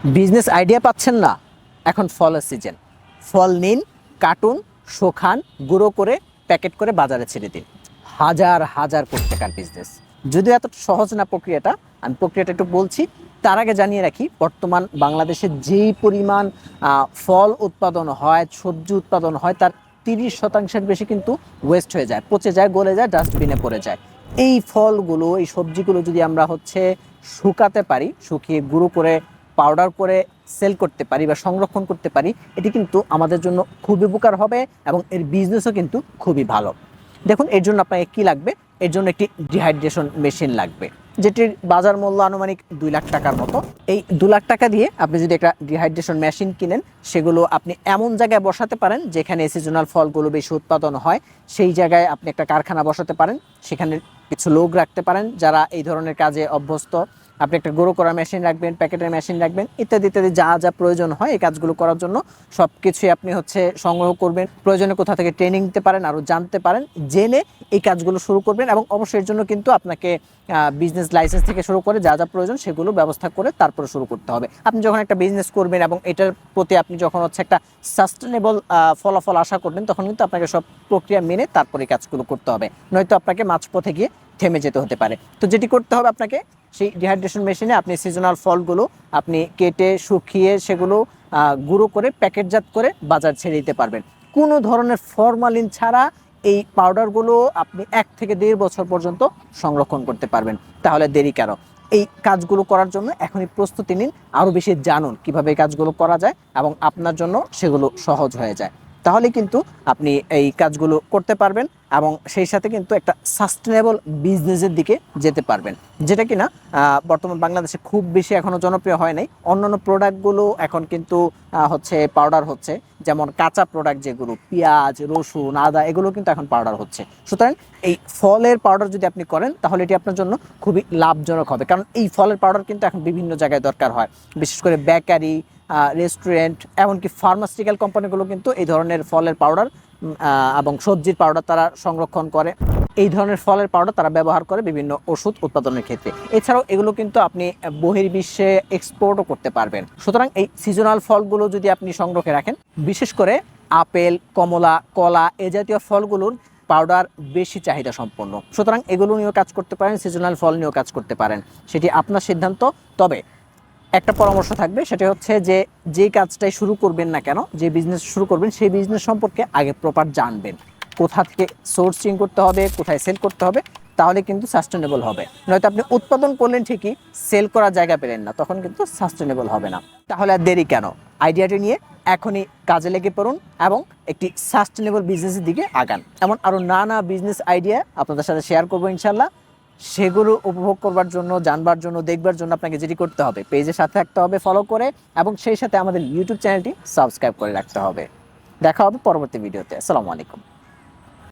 Business idea পাচ্ছেন না, এখন ফলের সিজন ফল নিন, কাটুন শোখান গুঁড়ো করে, প্যাকেট করে বাজারে ছেড়ে দিন। হাজার হাজার কোটি টাকার বিজনেস যদিও এত সহজ না প্রক্রিয়াটা, আমি প্রক্রিয়াটা একটু বলছি, তার আগে জানিয়ে রাখি, বর্তমান বাংলাদেশে যেই পরিমাণ ফল উৎপাদন হয়, সবজি উৎপাদন হয়, তার তিরিশ শতাংশের বেশি কিন্তু ওয়েস্ট হয়ে যায়, পচে যায়, গলে যায় ডাস্টবিনে পড়ে যায়। এই ফলগুলো, এই সবজিগুলো যদি আমরা হচ্ছে শুকাতে পারি, শুকিয়ে গুঁড়ো করে পাউডার করে সেল করতে পারি বা সংরক্ষণ করতে পারি, এটি কিন্তু আমাদের জন্য খুবই উপকার হবে এবং এর বিজনেসও কিন্তু খুবই ভালো। দেখুন, এর জন্য আপনাকে কী লাগবে? এর জন্য একটি ডিহাইড্রেশন মেশিন লাগবে, যেটির বাজার মূল্য আনুমানিক দুই লাখ টাকার মতো। এই দু লাখ টাকা দিয়ে আপনি যদি একটা ডিহাইড্রেশন মেশিন কিনেন, সেগুলো আপনি এমন জায়গায় বসাতে পারেন যেখানে সিজনাল ফলগুলো বেশি উৎপাদন হয়। সেই জায়গায় আপনি একটা কারখানা বসাতে পারেন, সেখানে কিছু লোক রাখতে পারেন যারা এই ধরনের কাজে অভ্যস্ত। আপনি একটা গরু করার মেশিন রাখবেন, প্যাকেটের মেশিন রাখবেন, ইত্যাদি ইত্যাদি যা যা প্রয়োজন হয় এই কাজগুলো করার জন্য সব কিছুই আপনি হচ্ছে সংগ্রহ করবেন। প্রয়োজনে কোথা থেকে ট্রেনিং নিতে পারেন আরও জানতে পারেন, জেনে এই কাজগুলো শুরু করবেন এবং অবশ্যই এর জন্য কিন্তু আপনাকে বিজনেস লাইসেন্স থেকে শুরু করে যা যা প্রয়োজন সেগুলো ব্যবস্থা করে তারপরে শুরু করতে হবে। আপনি যখন একটা বিজনেস করবেন এবং এটার প্রতি আপনি যখন হচ্ছে একটা সাস্টেনেবল ফলাফল আশা করবেন, তখন কিন্তু আপনাকে সব প্রক্রিয়া মেনে তারপরে কাজগুলো করতে হবে। নয়তো আপনাকে মাঝপথে গিয়ে থেমে যেতে হতে পারে। তো যেটি করতে হবে আপনাকে, সেই ডিহাইড্রেশন মেশিনে আপনি সিজনাল ফলগুলো আপনি কেটে, শুকিয়ে সেগুলো গুঁড়ো করে, প্যাকেটজাত করে বাজার ছেড়ে দিতে পারবেন। কোনো ধরনের ফরমালিন ছাড়া এই পাউডারগুলো আপনি এক থেকে দেড় বছর পর্যন্ত সংরক্ষণ করতে পারবেন। তাহলে দেরি কেন? এই কাজগুলো করার জন্য এখনই প্রস্তুতি নিন, আরও বেশি জানুন কীভাবে এই কাজগুলো করা যায় এবং আপনার জন্য সেগুলো সহজ হয়ে যায়। তাহলে কিন্তু আপনি এই কাজগুলো করতে পারবেন। এবং সেই সাথে কিন্তু একটা সাস্টেনেবল বিজনেসের দিকে যেতে পারবেন। যেটা কিনা আহ, বর্তমান বাংলাদেশে খুব বেশি এখনও জনপ্রিয় হয় নাই। অন্যান্য প্রোডাক্টগুলো এখন কিন্তু হচ্ছে পাউডার হচ্ছে। যেমন কাঁচা প্রোডাক্ট যেগুলো পেঁয়াজ রসুন আদা এগুলো কিন্তু এখন পাউডার হচ্ছে। সুতরাং এই ফলের পাউডার যদি আপনি করেন তাহলে এটি আপনার জন্য খুবই লাভজনক হবে। কারণ এই ফলের পাউডার কিন্তু এখন বিভিন্ন জায়গায় দরকার হয়। বিশেষ করে বেকারি রেস্টুরেন্ট এমনকি ফার্মাসিউটিক্যাল কোম্পানিগুলো কিন্তু এই ধরনের ফলের পাউডার এবং সবজির পাউডার তারা সংরক্ষণ করে। এই ধরনের ফলের পাউডার তারা ব্যবহার করে বিভিন্ন ওষুধ উৎপাদনের ক্ষেত্রে। এছাড়াও এগুলো কিন্তু আপনি বহির্বিশ্বে এক্সপোর্টও করতে পারবেন। সুতরাং এই সিজনাল ফলগুলো যদি আপনি সংরক্ষে রাখেন, বিশেষ করে আপেল, কমলা, কলা, এ জাতীয় ফলগুলোর পাউডার বেশি চাহিদা সম্পন্ন। সুতরাং এগুলো নিয়েও কাজ করতে পারেন সিজনাল ফল নিয়েও কাজ করতে পারেন। সেটি আপনার সিদ্ধান্ত। তবে একটা পরামর্শ থাকবে, সেটা হচ্ছে যে যে কাজটাই শুরু করবেন না কেন, যে বিজনেস শুরু করবেন, সেই বিজনেস সম্পর্কে আগে প্রপার জানবেন। কোথা থেকে সোর্সিং করতে হবে, কোথায় সেল করতে হবে, তাহলে কিন্তু সাস্টেনেবল হবে। নয়তো আপনি উৎপাদন করলেন ঠিকই সেল করার জায়গা পেলেন না, তখন কিন্তু সাস্টেনেবল হবে না। তাহলে আর দেরি কেন? আইডিয়াটি নিয়ে এখনই কাজে লেগে পড়ুন এবং একটি সাস্টেনেবল বিজনেসের দিকে আগান। এমন আরও নানা বিজনেস আইডিয়া আপনাদের সাথে শেয়ার করব ইনশাল্লাহ সেগুলো উপভোগ করবার জন্য, জানবার জন্য, দেখবার জন্য আপনাকে যেটি করতে হবে। পেজের সাথে থাকতে হবে ফলো করে, এবং সেই সাথে আমাদের ইউটিউব চ্যানেলটি সাবস্ক্রাইব করে রাখতে হবে। দেখা হবে পরবর্তী ভিডিওতে আসসালামু আলাইকুম।